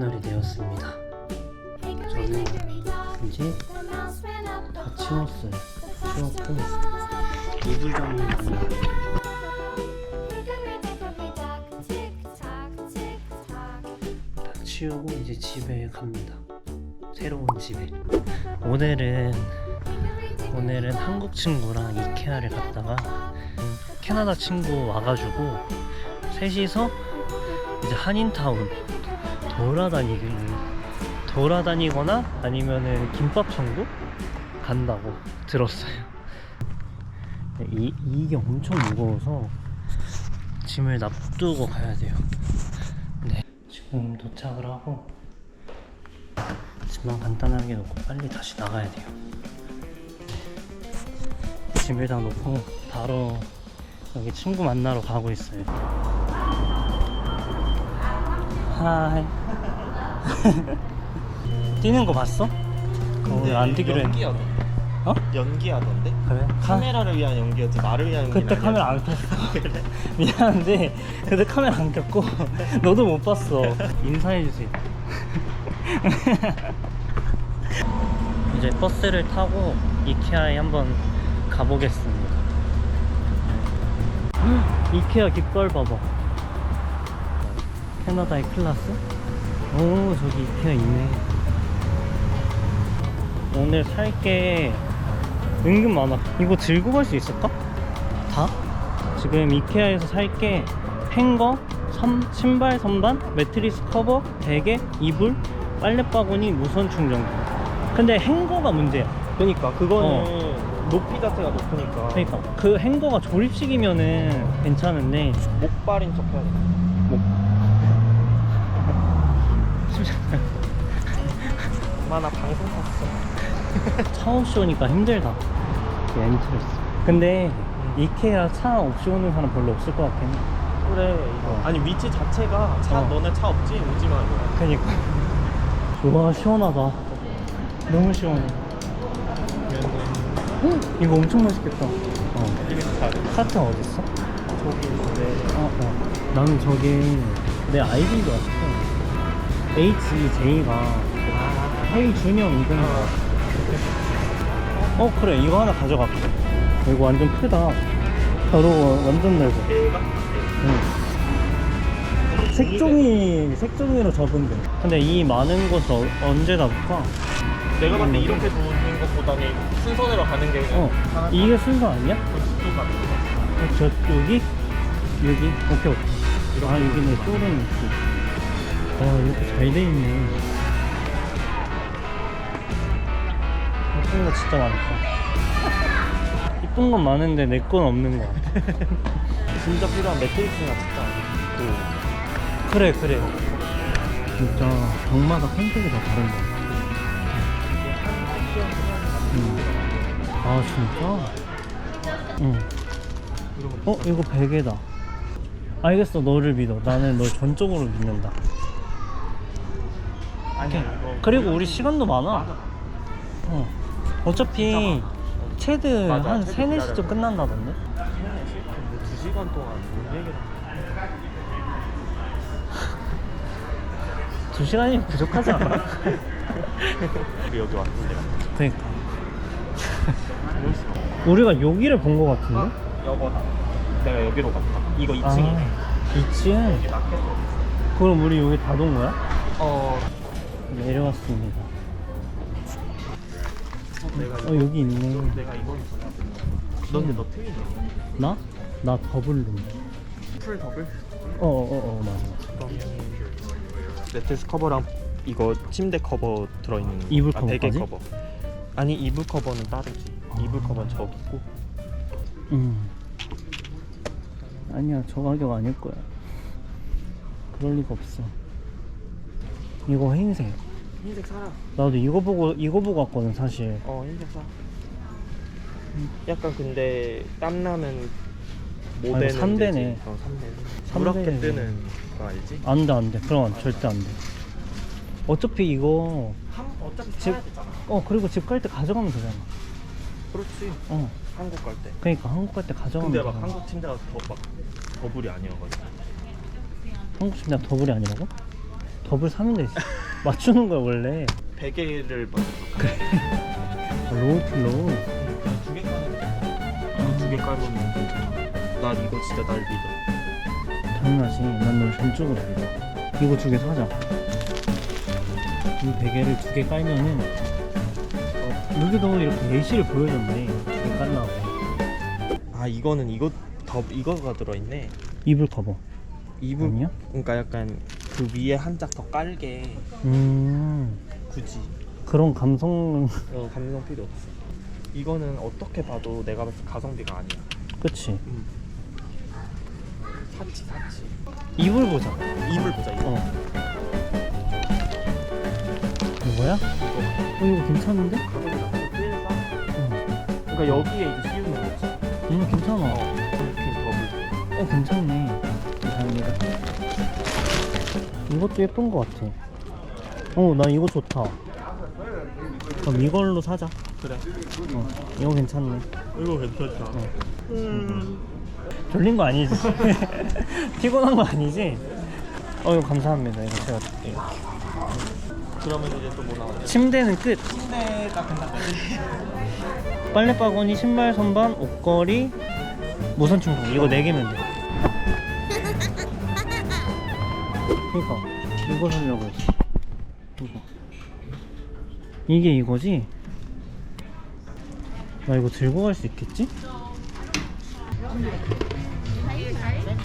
날이 되었습니다. 저는 이제 다 치웠어요. 치웠고 이불. 다 치우고 이제 집에 갑니다. 새로운 집에. 오늘은 오늘은 한국 친구랑 이케아를 갔다가 캐나다 친구 와가지고 셋이서 이제 한인타운 돌아다니기 돌아다니거나 아니면은 김밥 천국 간다고 들었어요. 이 이게 엄청 무거워서 짐을 놔두고 가야 돼요. 네, 지금 도착을 하고 짐만 간단하게 놓고 빨리 다시 나가야 돼요. 네. 짐을 다 놓고 바로 여기 친구 만나러 가고 있어요. 하이. 뛰는 거 봤어? 오늘 안 뛰기로 했는데. 연기하던데. 어? 연기하던데? 그래? 카, 카메라를 위한 연기였지 나를 위한 연기 그때 카메라 안 켰어. 미안한데 그때 카메라 안 켰고 너도 못 봤어. 인사해 주세요. 이제 버스를 타고 이케아에 한번 가보겠습니다. 이케아 깃발 봐봐. 캐나다의 클라스? 오 저기 이케아 있네. 오늘 살 게 은근 많아. 이거 들고 갈 수 있을까? 다? 지금 이케아에서 살 게 행거, 선, 신발 선반, 매트리스 커버, 베개, 이불, 빨래바구니, 무선 충전기. 근데 행거가 문제야. 그러니까 그거는 높이 자체가 높으니까 그러니까 그 행거가 조립식이면은 괜찮은데 목발인 척 해야 돼뭐 엄마 나 방송 탔어 차 없이 오니까 힘들다. 이 엔트레스. 근데 이케아 차 없이 오는 사람 별로 없을 것 같긴 해. 그래 이거 아니 위치 자체가 차 어. 너네 차 없지? 오지마 이거 그니까. 와 시원하다. 너무 시원해. 헉, 이거 엄청 맛있겠다. 어. 카트 어딨어? 저기 있는데 어, 어. 나는 저게 내 아이디가 왔어. HJ가 아 헤이 준영 이건가? 어 그래 이거 하나 가져갈게. 이거 완전 크다. 가로 완전 넓어. 응. 색종이 색종이로 접은데. 근데 이 많은 곳을 어- 언제 놔볼까? 내가 봤을 때 이렇게 도는 것보다는 순서대로 가는 게 어 편할 이게 순서 아니야? 또 가는 거 어, 저 여기 여기 오케이 오케이. 아 여기는 쇼룸 있지. 와 이렇게 잘 돼 있네. 예쁜 거 진짜 많다. 이쁜 건 많은데 내 건 없는 거 같아. 진짜 필요한 매트리스나 진짜 그 그래 그래. 진짜 방마다 컨셉이 다 다른 거 같아. 음. 아 진짜? 응. 어 이거 베개다. 알겠어 너를 믿어. 나는 널 전적으로 믿는다. 아니야 이거 그리고 우리 시간도 많아. 어. 어차피 체드 맞아, 한 체드 3, 4시쯤 기다려야 끝난다던데? 두 시간 동안 뭔 얘기를 2시간이면 부족하지 않아? 우리 여기 왔는데 그니까. 우리가 여기를 본 거 같은데? 여거다 내가 여기로 갔다 이거 2층이네 아, 2층? 여기 마켓 그럼 우리 여기 다돈 거야? 어 내려왔습니다. 어, 여기 있네. 내가 이거 넌데 너 트윈이야 나? 나 더블룸. 풀 더블? 어어어 어, 맞아. 그러면 매트리스 커버랑 이거 침대 커버 들어있는 이불 아, 베개 커버까지? 커버 아니 이불 커버는 따르지 이불 커버는 저기 있고 음. 아니야 저 가격 아닐 거야. 그럴 리가 없어. 이거 흰색. 흰색 사라 나도 이거 보고 이거 보고 왔거든 사실. 어 흰색 사 약간 근데 땀나면 못 아이고, 되는 삼대네. 데지. 어 삼대 삼대네. 무럽게 뜨는 거 알지? 안돼 안돼. 그럼 절대 안 돼. 어차피 이거 한 어차피 집- 사야 되잖아 어 그리고 집 갈 때 가져가면 되잖아. 그렇지 어. 한국 갈때 그러니까 한국 갈 때 가져가면 근데 막 되잖아. 한국 침대가 더 막 더블이 아니어가지고 한국 침대가 더블이 아니라고? 더블 사면 돼. 맞추는 거야 원래. 베개를 먼저 그래. 로우 필로. 두개 깔면 돼. 두개 깔면 난 이거 진짜 날 믿어. 당연하지. 난 널 전적으로 믿어. 이거 두 개 사자. 이 베개를 두 개 깔면은 어, 여기도 이렇게 예시를 보여줬네. 두 개 깔라고. 아 이거는 이거 더 이거가 들어있네. 이불 커버. 이불 아니야? 그러니까 약간 그 위에 한 짝 더 깔게 음 굳이 그런 감성 어, 감성 필요 없어. 이거는 어떻게 봐도 내가 봤을 때 가성비가 아니야. 그치. 샀지 샀지. 이불 보자. 이불 보자 이거. 어. 이거야? 어 이거 괜찮은데? 가격이 나도 제일 싸. 어. 그러니까 여기에 이제 씌우는 거지. 음 괜찮아. 이렇게 더블. 어 괜찮네. 감사합니다. 이것도 예쁜 것 같아. 어나 이거 좋다. 그럼 이걸로 사자. 그래. 어 이거 괜찮네. 이거 괜찮다. 어. 음. 졸린 거 아니지? 피곤한 거 아니지? 어 이거 감사합니다. 이거 제가 드릴게요. 그러면 이제 또 뭐 나왔냐? 침대는 끝. 침대가 끝나거지. 빨래 바구니, 신발 선반, 옷걸이, 무선 충전 이거 4개면 돼. 그니까 이거 사려고 했지. 이거. 이게 이거지? 나 이거 들고 갈 수 있겠지?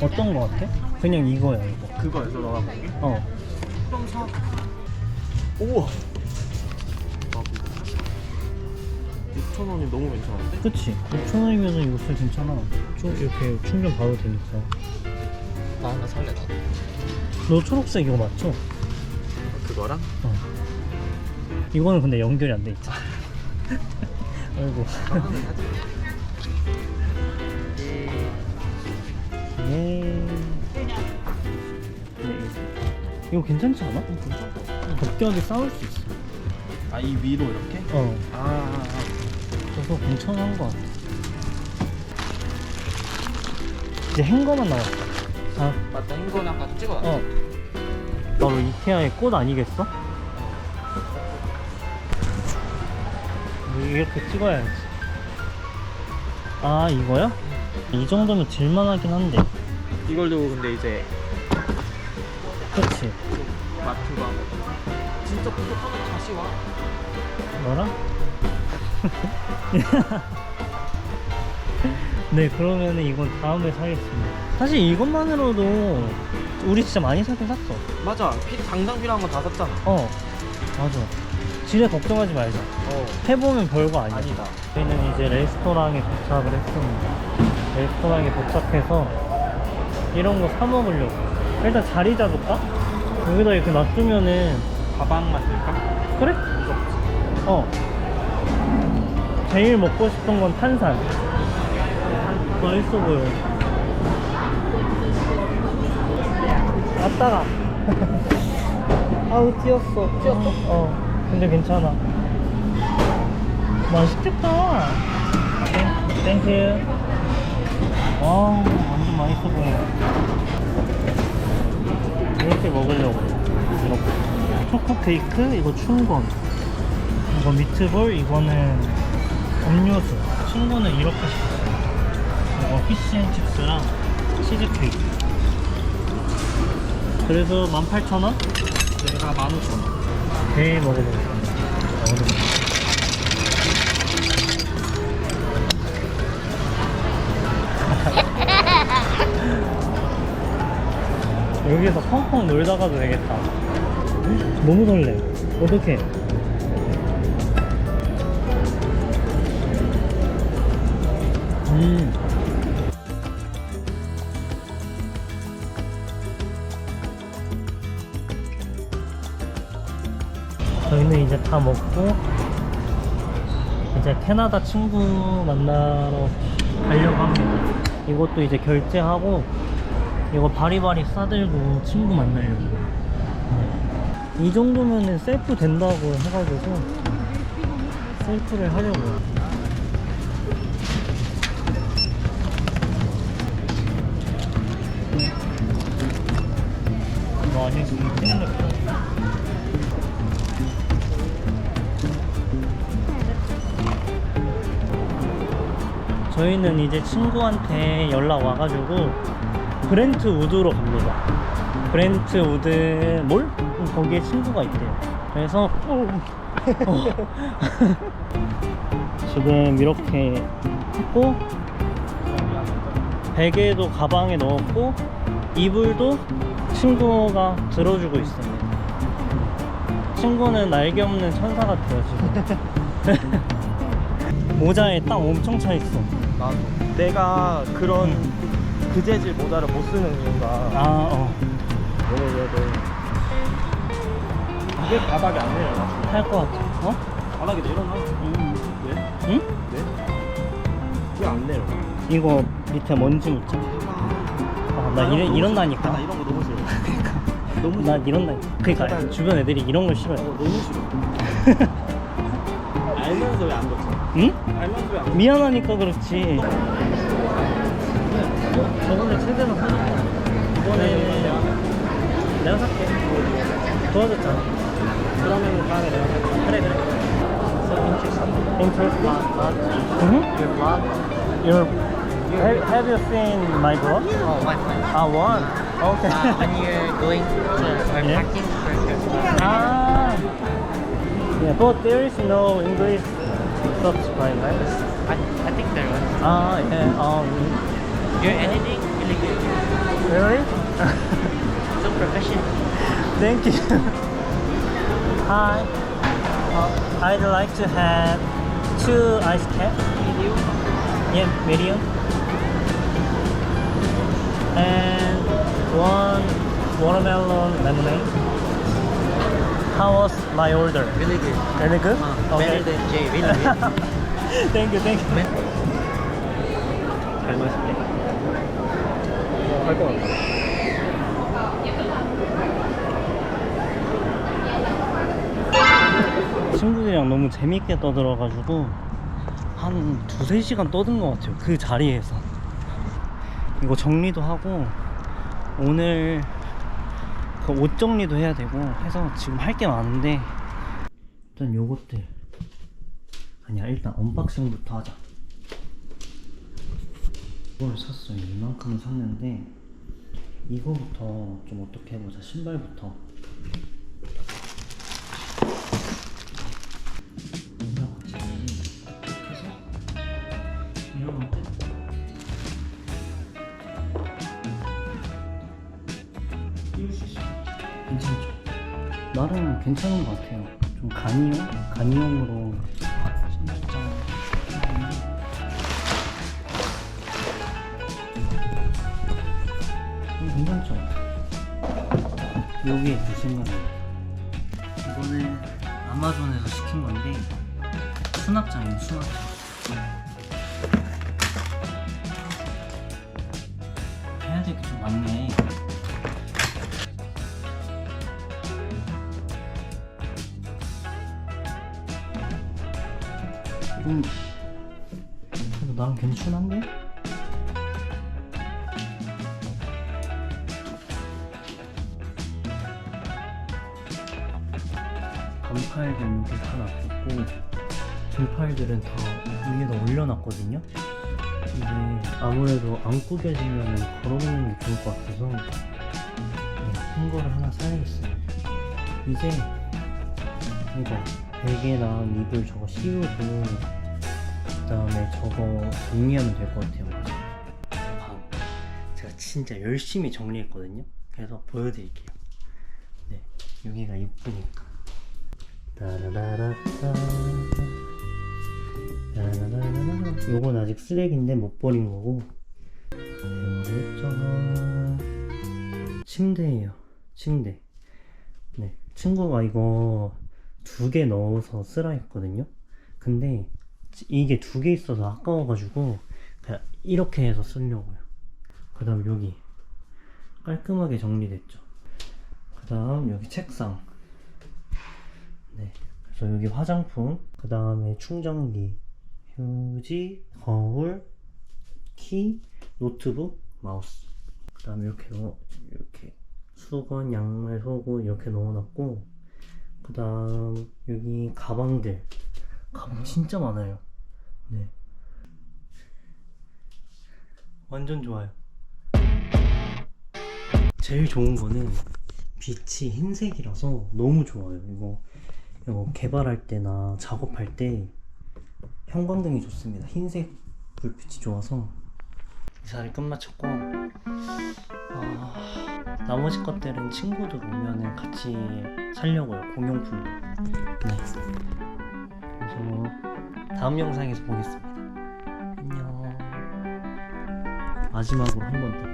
어떤 거 같아? 그냥 이거야 이거. 그거에서 너가 보기? 어. 그럼 사. 우와. 6천 원이 너무 괜찮은데? 그치? 6,000원이면 이거 진짜 괜찮아. 좀 이렇게 충전 바로 되니까. 나 하나 살래 나도. 너 초록색 이거 맞죠? 그거랑? 어. 이거는 근데 연결이 안 돼 있잖아. 아이고. 예. 네. 이거 괜찮지 않아? 격하게 싸울 수 있어. 아 이 위로 이렇게? 어. 아, 아, 아. 그래서 괜찮은 것 같아. 이제 행거만 남았어. 아, 맞다 흰거는 아까 찍어놨지? 어. 바로 이케아의 꽃 아니겠어? 이렇게 찍어야지. 아, 이거야? 이 정도면 질만하긴 한데. 이걸 두고 근데 이제 그치? 마트 가 진짜 그거 하면 다시 와 너랑? 네, 그러면은 이건 다음에 사겠습니다. 사실 이것만으로도 우리 진짜 많이 사긴 샀어. 맞아 피, 당장 필요한 건 다 샀잖아 어, 맞아. 지레 걱정하지 말자. 어 해보면 별거 아니야. 아니다 저희는 이제 레스토랑에 도착을 했습니다. 레스토랑에 도착해서 이런 거 사 먹으려고. 일단 자리 잡을까? 여기다 이렇게 놔두면은 가방 만들까? 그래? 어. 제일 먹고 싶은 건 탄산. 맛있어 보여. 아따가. 아우 튀었어. 튀었어? 어. 근데 괜찮아. 맛있겠다. 땡- 땡큐. 와, 완전 맛있어 보여. 이렇게 먹으려고. 이렇게. 초코 케이크, 이거 춘권. 이거 미트볼, 이거는 음료수. 춘권은 이렇게 시켰어요. 이거 피시앤칩스랑 치즈 케이크. 그래서 18,000원? 내가 15,000원 배 먹어보겠습니다. 여기서 펑펑 놀다 가도 되겠다. 너무 설레. 어떡해. 음. 저희는 이제 다 먹고 이제 캐나다 친구 만나러 가려고 합니다. 이것도 이제 결제하고 이거 바리바리 싸들고 친구 만나려고. 네. 이 정도면은 셀프 된다고 해가지고 셀프를 하려고요. 와 어, 아니, 저희는 이제 친구한테 연락 와가지고 브렌트 우드로 갑니다. 브렌트 우드 몰? 거기에 친구가 있대요. 그래서 어. 지금 이렇게 했고 베개도 가방에 넣었고 이불도 친구가 들어주고 있습니다. 친구는 날개 없는 천사 같아요 지금. 모자에 딱 엄청 차 있어. 나도. 내가 그런 그 재질 모자를 못 쓰는 이유가 아 어. 왜, 왜, 왜. 이게 바닥에 안 내려가. 할 것 같아. 어? 바닥에 내려놔. 응. 왜? 응? 왜? 왜 안 내려가? 이거 밑에 먼지 묻자. 아, 나 이런 이런다니까. 나 이런 거 너무 싫어. 너무 나 싫어. 이런다니까. 그러니까 제발. 주변 애들이 이런 걸 어, 싫어해. 너무 싫어. 알면서 왜안 걷죠? 응? 미안하니까 그렇지. 저번에 최대로 사줬잖아. 이번에 내가 살게. 도와줬잖아. 그러면은 다음에 내가 할게. 그래 그래. Interesting. Mhm. Your vlog? Your have, have you seen my blog? Oh, what? Ah, one. Okay. Uh, when you're going to or Yeah. practicing for ah. Yeah, but there is no English subscribe, right? I, I think there was. Ah, yeah. Um, Your editing really good. really? So professional. Thank you. Hi. Uh, I'd like to have two ice caps. Medium. Yeah, medium. And one watermelon lemonade. How was my order? Really good. Really good? Uh, Better than Jay. Really good. thank you, thank you. 잘 마실게. 어, 할것 같아. 친구들이랑 너무 재밌게 떠들어가지고 한 두세 시간 떠든 것 같아요. 그 자리에서. 이거 정리도 하고 오늘 그 옷 정리도 해야 되고 해서 지금 할 게 많은데 일단 요것들 아니야 일단 언박싱부터 하자. 이걸 샀어요. 이만큼을 샀는데 이거부터 좀 어떻게 해보자. 신발부터. 괜찮죠? 나름 괜찮은 것 같아요. 좀 간이용? 간이용으로. 음, 괜찮죠? 여기에 보시면 이거는 아마존에서 시킨 건데 수납장이에요 수납장 해야 될 게 좀 많네 음, 그래도 나름 괜찮은데? 반팔들은 여기 다 놔뒀고 긴 팔들은 다 위에다 올려놨거든요? 이게 아무래도 안 구겨지면 걸어놓는 게 좋을 것 같아서 네, 큰 거를 하나 사야겠어요 이제 이거 베개나 이불 저거 씌우고 그 다음에 저거 정리하면 될 것 같아요. 방 제가 진짜 열심히 정리했거든요. 그래서 보여드릴게요. 네 여기가 이쁘니까. 따라라라따 따라라라라 요건 아직 쓰레기인데 못 버린 거고. 짠 침대예요. 침대. 네 친구가 이거 두 개 넣어서 쓰라 했거든요. 근데 이게 두 개 있어서 아까워가지고 그냥 이렇게 해서 쓰려고요. 그 다음 여기 깔끔하게 정리됐죠. 그 다음 여기 책상. 네 그래서 여기 화장품. 그 다음에 충전기 휴지 거울 키 노트북 마우스. 그 다음에 이렇게 넣어 이렇게. 수건, 양말, 속옷 이렇게 넣어놨고 그 다음 여기 가방들. 가방 진짜 많아요. 네. 완전 좋아요. 제일 좋은 거는 빛이 흰색이라서 너무 좋아요. 이거 이거 개발할 때나 작업할 때 형광등이 좋습니다. 흰색 불빛이 좋아서 이사를 끝마쳤고 아, 나머지 것들은 친구들 오면은 같이 살려고요 공용품도 네. 그래서 다음 영상에서 보겠습니다. 안녕. 마지막으로 한 번 더